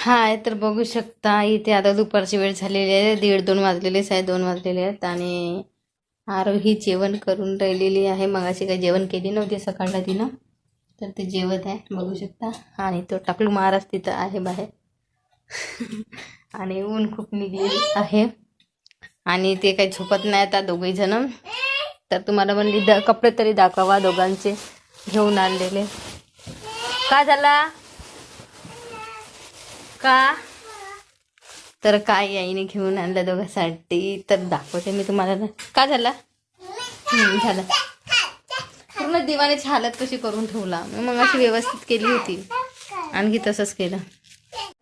हाय तर बघू शकता इथे आता दुपारची वेळ झालेली आहे. दीड दोन वाजलेलेच आहे दोन वाजलेले आहेत आणि आरोही जेवण करून राहिलेली आहे. मगाशी काही जेवण केली नव्हती सकाळला तिनं तर ते जेवत आहे. बघू शकता. आणि तो टाकलू महाराज तिथं आहे बाहेर. आणि ऊन खूप निघलेली आहे. आणि ते काही झोपत नाही आता दोघही जण. तर तुम्हाला म्हणली द कपडे तरी दाखवा दोघांचे. घेऊन आणलेले. काय झाला? का? तर काय आईने घेऊन आणलं दोघांसाठी? तर दाखवते मी तुम्हाला ना. का झाला? झालं. पूर्ण दिवाणीची हालत कशी करून ठेवला. मी मग अशी व्यवस्थित केली होती. आणखी तसंच केलं.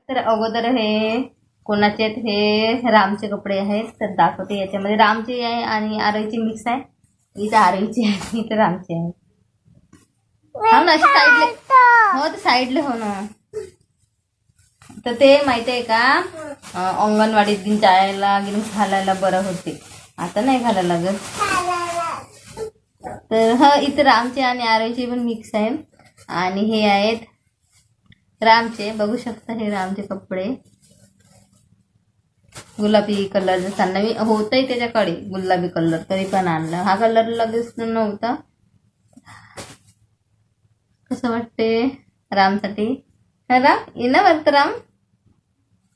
तर अगोदर हे कोणाचे आहेत? हे रामचे कपडे आहेत. तर दाखवते याच्यामध्ये. रामचे आहे आणि आरईची मिक्स आहे. इथं आरईची आहे इथं रामची आहे. हो, हो ना अशी साईडले हो तर साईडले हो ना. तर ते माहिती आहे का? अंगणवाडीत गिन जायला गिन घालायला बरं होते. आता नाही घालायला लागत. तर ह इथं रामचे आणि आरोचे पण मिक्स आहे. आणि हे आहेत रामचे. बघू शकता हे रामचे कपडे. गुलाबी कलर जसा नवीन होतही त्याच्याकडे गुलाबी कलर तरी पण आणलं. हा कलर लगेच नव्हता. कसं वाटते रामसाठी? राम ये ना वरत राम.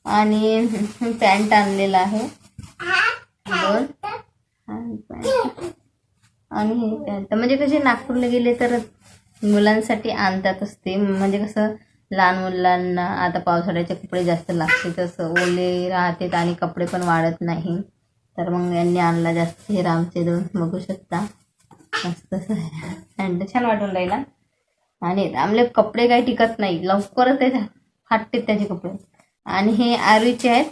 आणि पॅन्ट आणलेला आहे. दोन. आणि हे पॅन्ट. म्हणजे कसे नागपूरला गेले तर मुलांसाठी आणतात असते. म्हणजे कसं लहान मुलांना आता पावसाळ्याचे कपडे जास्त लागते तसं ओले राहतात आणि कपडे पण वाढत नाही. तर मग यांनी आणला जास्त. हे रामचे दोन. बघू शकता. मस्त पॅन्ट छान वाटून राहिला. आणि रामले कपडे काही टिकत नाही. लवकरच ते फाटतेत त्याचे कपडे. आणि हे आरवीचे आहेत.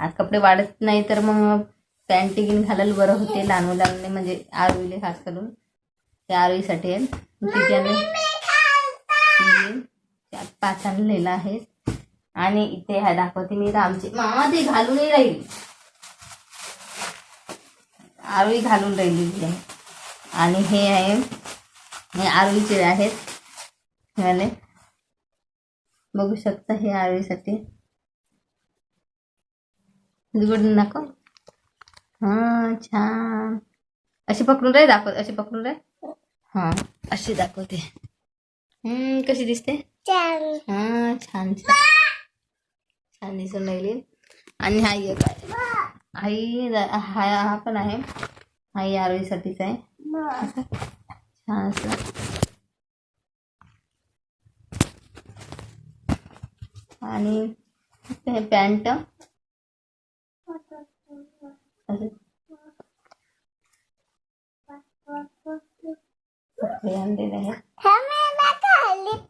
आज कपडे वाढत नाही तर मग पॅन्ट गिन घालायला बरं होते लहान मुलांना म्हणजे आरवीले खास करून ते आरवीसाठी आहेत. तिथे आम्ही पाच आणलेलं आहे. आणि इथे हा दाखवते मी रामचे मामा ते घालूनही राहील. आरवी घालून राहिलेली आहे आणि हे आहे. हे आरवीचे आहेत. बघू शकता हे आरवीसाठी उघडून दाखव हा छान. अशी पकडून रे दाखव अशी पकडून रे. हा अशी दाखवते. हम्म कशी दिसते? हा छान छान. छान दिसून राहिली. आणि हा एक आई हा हा पण आहे. हा आरवीसाठीच आहे. छान असं आणि हे पॅन्ट.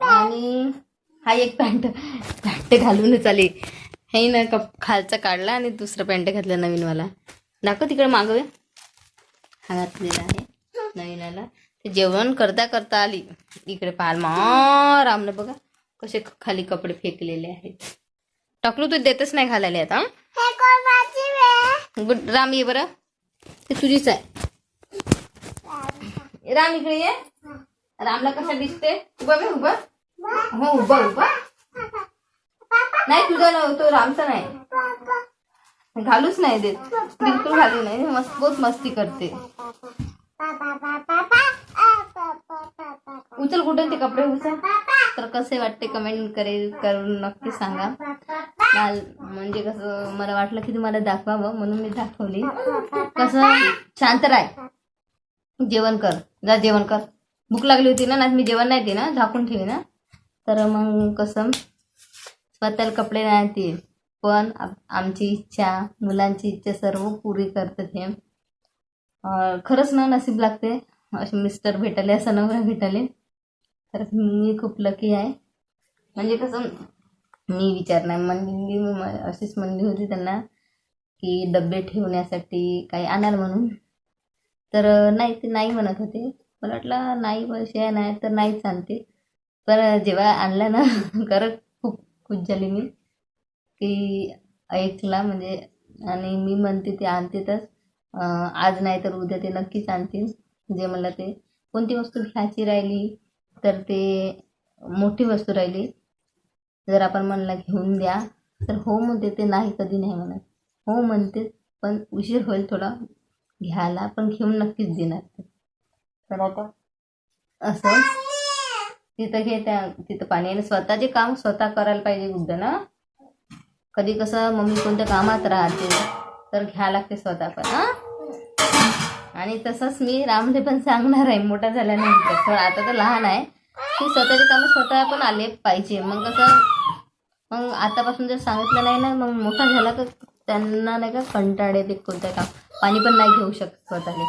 आणि हा एक पॅन्ट. पॅन्ट घालूनच आली. हे ना कप खालचा काढला आणि दुसरा पॅन्ट घातला नवीनवाला. दाखव तिकडे मागवे हा घातलेला आहे. आला ते जेवण करता करता आली. इकडे पाल मा रामनं बघा. कसे खाली कपडे फेकलेले आहेत? टाकलू तू देतच नाही घालायला आता गुड राम ये बरं. ते तुझीच आहे. राम इकडे ये. रामला कसा दिसते? उभा बे उभा. हो उभा उभा. नाही तुझा नाही तो रामचा नाही. घालूच नाही देत. बिलकुल घालू नाही. मस्त बहुत मस्ती करते. उचल कुठे ते कपडे उचल. तर कसे वाटते कमेंट करेल करून नक्की सांगा. माल- म्हणजे कसं मला वाटलं की तुम्हाला दाखवावं म्हणून मी दाखवली. कसं शांत राय जेवण कर. जा जेवण कर. भूक लागली होती ना नाही मी जेवण नाही ते ना झाकून ठेवी ना. तर मग कसं स्वतःला कपडे नाही ते. पण आमची इच्छा मुलांची इच्छा सर्व पुरी करतात हे. खरंच ना नसीब लागते. असे मिस्टर भेटाले असं नवरा भेटाले. तर मी खूप लकी आहे. म्हणजे कसं मी विचार नाही म्हणली मी अशीच म्हणली होती त्यांना की डबे ठेवण्यासाठी काही आणाल म्हणून. तर नाही ते नाही म्हणत होते. मला वाटलं नाही पैसे नाही तर नाहीच आणते. पण जेव्हा आणलं ना खरंच खूप खुश झाली मी. की ऐकला म्हणजे आणि मी म्हणते ते आणतेतच तर आज नाही तर उद्या ते नक्कीच आणतील जे मला ते. कोणती वस्तू घ्यायची राहिली? तर ते मोठी वस्तू राहिली. जर आपण म्हणलं घेऊन द्या तर हो म्हणते ते नाही कधी नाही म्हणत. हो म्हणते पण उशीर होईल थोडा. घ्यायला पण घेऊन नक्कीच देणार. ते तर आता असं. तिथं घे त्या तिथं पाणी आणि स्वतःचे काम स्वतः करायला पाहिजे बुद्ध ना. कधी कसं मम्मी कोणत्या कामात राहते तर घ्या लागते स्वतः पण हां. आणि तसंच मी रामले पण सांगणार आहे मोठा झाल्यानंतर. थोडा आता तर लहान आहे. की स्वतःचे कामं स्वतः पण आले पाहिजे. मग कसं मग आतापासून जर सांगितलं नाही ना मग मोठा झाला का त्यांना नाही का कंटाळ येते कोणत्या काम पाणी पण नाही घेऊ शकत स्वतःले.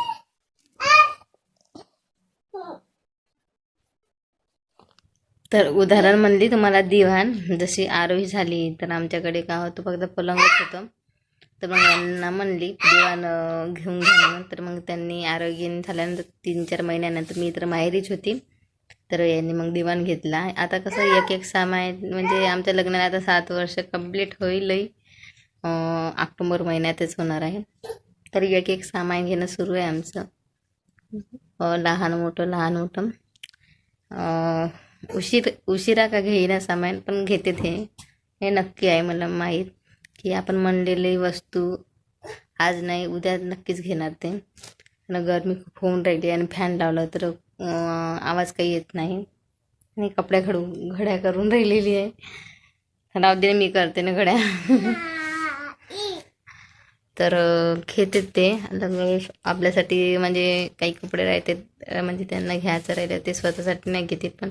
तर उदाहरण म्हणली तुम्हाला दिवाण. जशी आरोही झाली तर आमच्याकडे काय होतं फक्त पलंगच होतं. तर मग यांना म्हणली दिवाण घेऊन घ्या तर मग त्यांनी आरोग्य झाल्यानंतर तीन चार महिन्यानंतर मी तर माहेरीच होती. तर यांनी मग दिवाण घेतला. आता कसं एक एक सामान म्हणजे आमच्या लग्नाला आता सात वर्ष कंप्लीट होईलही. अं, ऑक्टोबर महिन्यातच होणार आहे. तर एक एक सामान घेणं सुरू आहे आमचं. लहान मोठं लहान मोठं. उशीर उशिरा का घेईना सामान पण घेते ते. हे नक्की आहे मला माहीत. की आपण म्हणलेली वस्तू आज नाही उद्या नक्कीच घेणार ते. आणि गरमी खूप होऊन राहिली आणि फॅन लावला तर आवाज काही येत नाही. आणि कपड्या घडू घड्या करून राहिलेली आहे. राहू दे मी करते ना घड्या. तर अं, घेते ते. आपल्यासाठी म्हणजे काही कपडे राहते म्हणजे त्यांना घ्यायचं राहिलं ते स्वतःसाठी नाही घेतात पण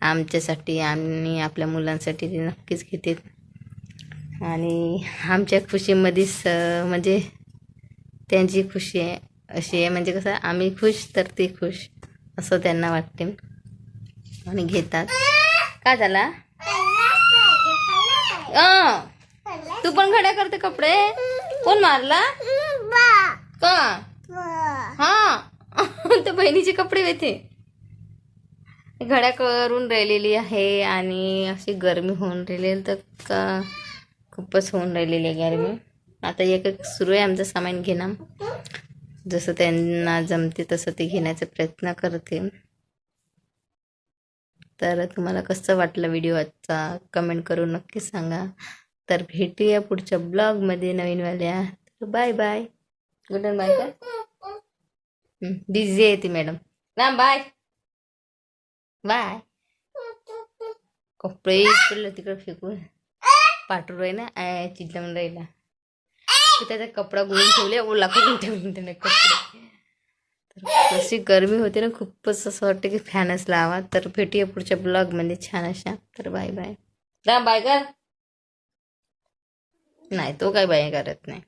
आमच्यासाठी आणि आपल्या मुलांसाठी ते नक्कीच घेतात आणि आमच्या खुशीमध्येच स म्हणजे त्यांची खुशी आहे. अशी आहे. म्हणजे कसं आम्ही खुश तर ते खुश असं त्यांना वाटते. आणि घेतात. का झाला? तू पण घड्या करते कपडे? कोण मारला? का? हा. तर बहिणीचे कपडे येते घड्या करून राहिलेली आहे आणि अशी गरमी होऊन राहिलेली तर का खूपच होऊन राहिलेली आहे गॅरमी. आता एक एक सुरू आहे आमचं सामान घेणं. जसं त्यांना जमते तसं ते घेण्याचा प्रयत्न करते. तर तुम्हाला कसं वाटलं व्हिडिओ आजचा? कमेंट करून नक्की सांगा. तर भेटूया पुढच्या ब्लॉगमध्ये नवीनवाल्या तर बाय बाय गुड बाय का बिझी आहे ती मॅडम ना बाय बाय कपडे इकडलं तिकडं फेकून. पाठवून राहिला आय चिडलं राहिला. त्याचा कपडा गुळून ठेवले ओला करून ठेवले त्याने कपडे. तर कशी गरमी होते ना खूपच असं वाटतं की फॅनच लावा. तर भेटूया पुढच्या ब्लॉगमध्ये छान अशा. तर बाय बाय राम बाय कर. नाही तो काय बाय करत नाही.